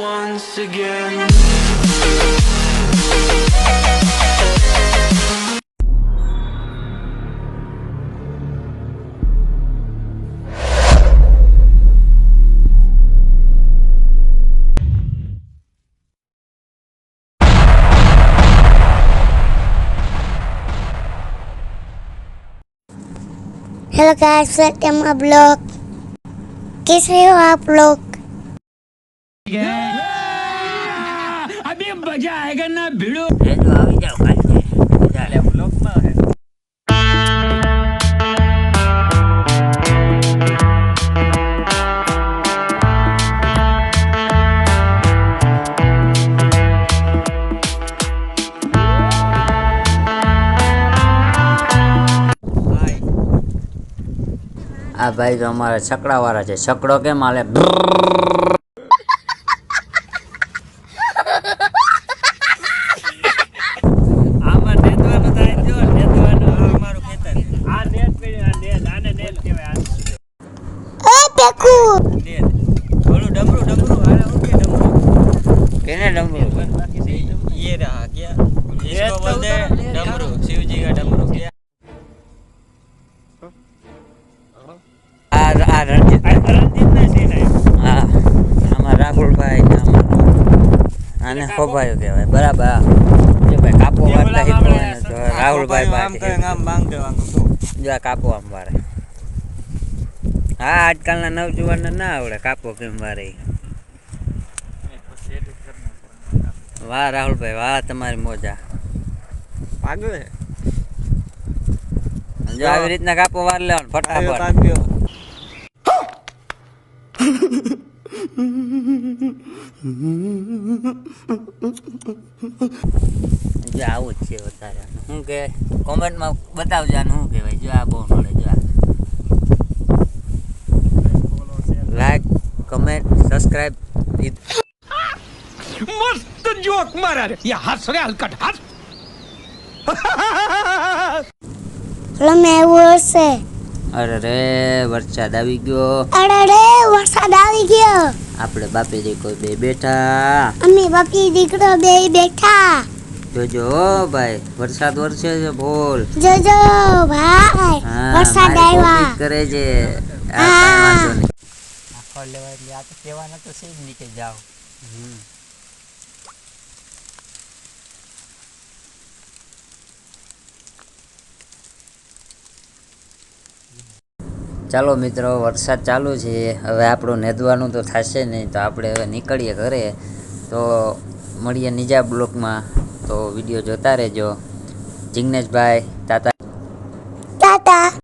once again. Hello guys welcome my blog कैसे हो आप लोग अभी मजा आएगा ना भिड़ो એ તો આવી જાવ કાલે ચાલે બ્લોકમાં હે આ ભાઈ તો અમારા છકડા વાળા છે છકડો કેમ હાલે થોડું ડમરું ડમરું હાલે હું કે ડમરું કેને ડમરું ये रहा क्या इसको बोलते हैं डमरू शिव जी का डमरू क्या આ આ રણજીત રણજીતના સીન આવ્યો હા આમાં રાહુલભાઈ ને આમાં આને ખોભાયો કહેવાય બરાબર હા. જો ભાઈ કાપો વાળતા શીખવો હોય ને તો રાહુલભાઈ પાસે જો આ કાપો આમ વારે હા આજકાલના નવજુવાનને ના આવડે કાપો કેમ વારે. વાહ રાહુલભાઈ વાહ તમારી મોજા. જો આવી રીતના કાપો વાર લેવાનો ફટાફટ. જો આવું જ છે વધારે. શું કે કોમેન્ટમાં બતાવજો આને શું કહેવાય? જો આ બહુ મળે જો આ. કમેન્ટ સબસ્ક્રાઇબ મસ્ત જોક મારા રે યા હસ રે હલકટ હસ હલો મેવો છે અરે રે વરસાદ આવી ગયો અરે રે વરસાદ આવી ગયો આપણે બાપી દીકરો બે બેઠા અમે બાપી દીકરો બે બેઠા જોજો ભાઈ વરસાદ વરસે છે બોલ જોજો ભાઈ વરસાદ આવ્યા કરે છે આ વાંધો નહીં આખો લેવા એટલે આ તો કહેવાના તો છે જ નહીં કે જાઓ. ચાલો મિત્રો વરસાદ ચાલુ છે. હવે આપણું નેદવાનું તો થશે નહીં તો આપણે હવે નીકળીએ ઘરે. તો મળીએ નીજા બ્લોકમાં. તો વીડિયો જોતા રહેજો. જિગ્નેશભાઈ તાતા